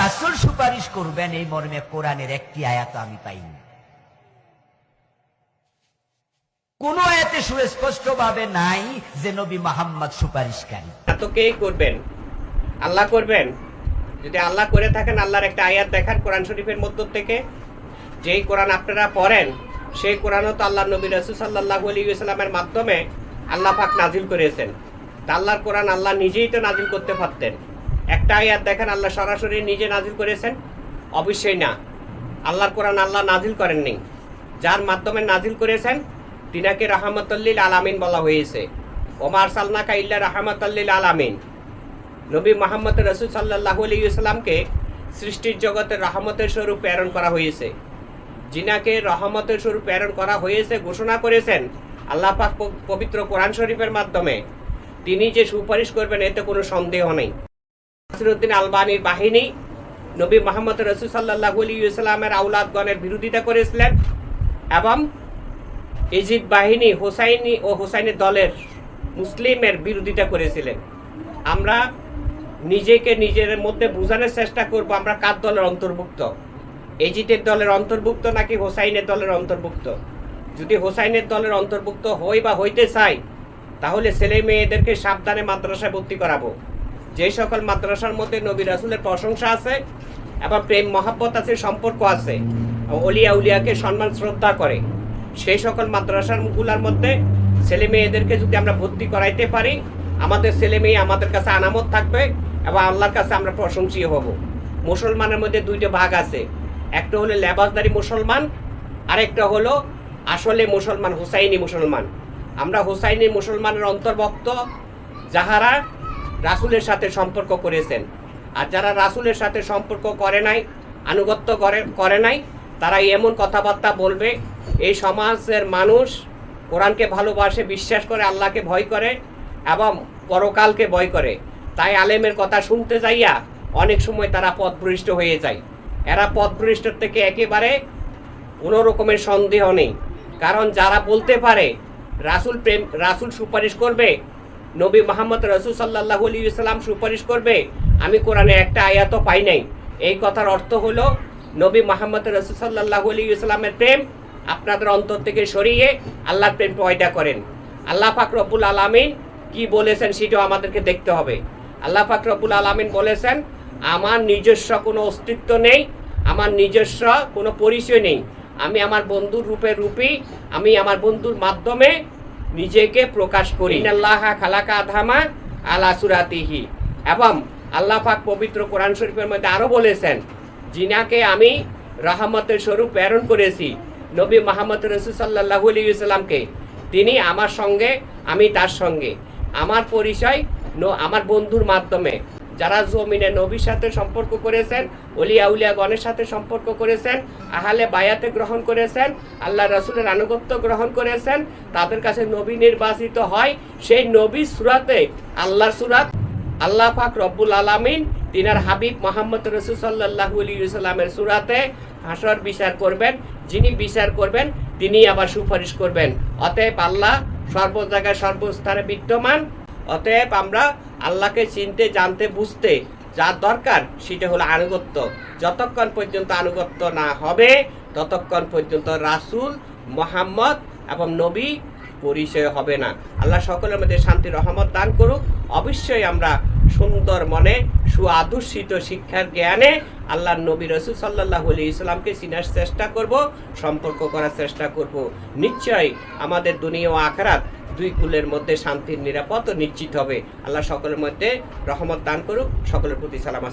রাসূল সুপারিশ করবেন এই মর্মে কোরআনের একটি আয়াত আমি পাইনি। কোন আয়াতে সুস্পষ্ট ভাবে নাই যে নবী মোহাম্মদ সুপারিশকারী। তো কে করবেন? আল্লাহ করবেন? যদি আল্লাহ করে থাকেন, আল্লাহর একটা আয়াত দেখান কোরআন শরীফের মধ্য থেকে। যেই কোরআন আপনারা পড়েন, সেই কোরআনও তো আল্লাহ নবী রসুল সাল্লাহ আলী ইসলামের মাধ্যমে আল্লাহ পাক নাজিল করেছেন। তা আল্লাহর কোরআন আল্লাহ নিজেই তো নাজিল করতে পারতেন। একটা আয়াত দেখেন, আল্লাহ সরাসরি নিজে নাজিল করেছেন। অবশ্যই না। আল্লাহর কোরআন আল্লাহ নাজিল করেননি। যার মাধ্যমে নাজিল করেছেন, তিনাকে রাহমাতাল্লিল আলামিন বলা হয়েছে। ওমার সালনাকা ইল্লা রাহমাতাল্লিল আলামিন। নবী মোহাম্মদ রসুল সাল্লাহ আলাইসাল্লামকে সৃষ্টির জগতের রহমতের স্বরূপ প্রেরণ করা হয়েছে। যিনাকে রহমতের স্বরূপ প্রেরণ করা হয়েছে, ঘোষণা করেছেন আল্লাহ পাক পবিত্র কোরআন শরীফের মাধ্যমে। তিনি যে সুপারিশ করবেন, এতে কোনো সন্দেহ নেই। নাসিরুদ্দিন আলবানির বাহিনী নবী মোহাম্মদ রসুল সাল্লাহ আলাইসাল্লামের আউলাদগণের বিরোধিতা করেছিলেন এবং ইজিদ বাহিনী হোসাইনি ও হোসাইনের দলের মুসলিমের বিরোধিতা করেছিলেন। আমরা নিজেকে নিজের মধ্যে বোঝানোর চেষ্টা করব, আমরা কার দলের অন্তর্ভুক্ত? এজিতের দলের অন্তর্ভুক্ত নাকি হোসাইনের দলের অন্তর্ভুক্ত? যদি হোসাইনের দলের অন্তর্ভুক্ত হই বা হইতে চাই, তাহলে ছেলে মেয়েদেরকে সাবধানে মাদ্রাসায় ভর্তি করাবো। যে সকল মাদ্রাসার মধ্যে নবী রাসুলের প্রশংসা আছে এবং প্রেম, মহাব্বত আছে, সম্পর্ক আছে অলিয়া উলিয়াকে সম্মান, শ্রদ্ধা করে, সেই সকল মাদ্রাসাগুলার মধ্যে ছেলে মেয়েদেরকে যদি আমরা ভর্তি করাইতে পারি, আমাদের ছেলে মেয়ে আমাদের কাছে আনামত থাকবে এবং আল্লাহর কাছে আমরা প্রশংসীয় হব। মুসলমানের মধ্যে দুইটা ভাগ আছে। একটা হলো লেবাসদারি মুসলমান, আরেকটা হলো আসলে মুসলমান, হুসাইনি মুসলমান। আমরা হুসাইনি মুসলমানের অন্তর্ভুক্ত যাহারা রাসুলের সাথে সম্পর্ক করেছেন। আর যারা রাসুলের সাথে সম্পর্ক করে নাই, আনুগত্য করে করে নাই তারা এমন কথাবার্তা বলবে, এই সমাজের মানুষ কোরআনকে ভালোবাসে, বিশ্বাস করে, আল্লাহকে ভয় করে এবং পরকালকে ভয় করে। তাই আলেমের কথা শুনতে যাইয়া অনেক সময় তারা পথভ্রষ্ট হয়ে যায়। এরা পথভ্রষ্টর থেকে একেবারে কোনো রকমের সন্দেহ নেই। কারণ যারা বলতে পারে, রাসুল প্রেম, রাসুল সুপারিশ করবে নবী মোহাম্মদ রসুল সাল্লাহ আলী ইসলাম সুপারিশ করবে, আমি কোরআনে একটা আয়াতও পাই নাই। এই কথার অর্থ হলো, নবী মোহাম্মদ রসুল সাল্লাহ আলী ইসলামের প্রেম আপনাদের অন্তর থেকে সরিয়ে আল্লাহর প্রেম পয়দা করেন। আল্লাহ পাক রব্বুল আলামিন কি বলেছেন সেটাও আমাদেরকে দেখতে হবে। আল্লাহ পাক রব্বুল আলামিন বলেছেন, আমার নিজস্ব কোনো অস্তিত্ব নেই, আমার নিজস্ব কোনো পরিচয় নেই। আমি আমার বন্ধুর রূপে রূপী, আমি আমার বন্ধুর মাধ্যমে নিজেকে প্রকাশ করি। আল্লাহ খালাকা আধামা এবং আল্লাহ পাক পবিত্র কোরআন শরীফের মধ্যে আরও বলেছেন জিনাকে আমি রহমতের স্বরূপ প্রেরণ করেছি, নবী মাহমদ রসুল সাল্লাহ তিনি আমার সঙ্গে, আমি তার সঙ্গে। আমার পরিচয় আমার বন্ধুর মাধ্যমে। যারা জমিনে নবীর সাথে সম্পর্ক করেছেন, অলিয়া উলিয়া গণের সাথে সম্পর্ক করেছেন, আহালে বায়াতে গ্রহণ করেছেন, আল্লাহ রসুলের আনুগত্য গ্রহণ করেছেন, তাদের কাছে নবী নির্বাচিত হয়। সেই নবী সুরাতে আল্লাহ সুরাত, আল্লাহ পাক রব্বুল আলামিন তিনার হাবিব মোহাম্মদ রসুল সাল্লাহ সাল্লামের সুরাতে হাসর বিচার করবেন। যিনি বিচার করবেন, তিনি আবার সুপারিশ করবেন। অতএব আল্লাহ সর্ব জায়গায় সর্বস্থানে বিদ্যমান। অতএব আমরা আল্লাহকে চিনতে, জানতে, বুঝতে যা দরকার সেটা হলো আনুগত্য। যতক্ষণ পর্যন্ত আনুগত্য না হবে, ততক্ষণ পর্যন্ত রাসূল মোহাম্মদ এবং নবী পরিচয় হবে না। আল্লাহ সকলের মধ্যে শান্তি, রহমত দান করুক। অবশ্যই আমরা সুন্দর মনে, সুআদর্শিত শিক্ষার জ্ঞানে আল্লাহ নবী রসুল সাল্লাহ আলি ইসলামকে চিনার চেষ্টা করব, সম্পর্ক করার চেষ্টা করব। নিশ্চয়ই আমাদের দুনিয়া আখরাত দুই কুলের মধ্যে শান্তির নিরাপদ নিশ্চিত হবে। আল্লাহ সকলের মধ্যে রহমত দান করুক, সকলের প্রতি সালাম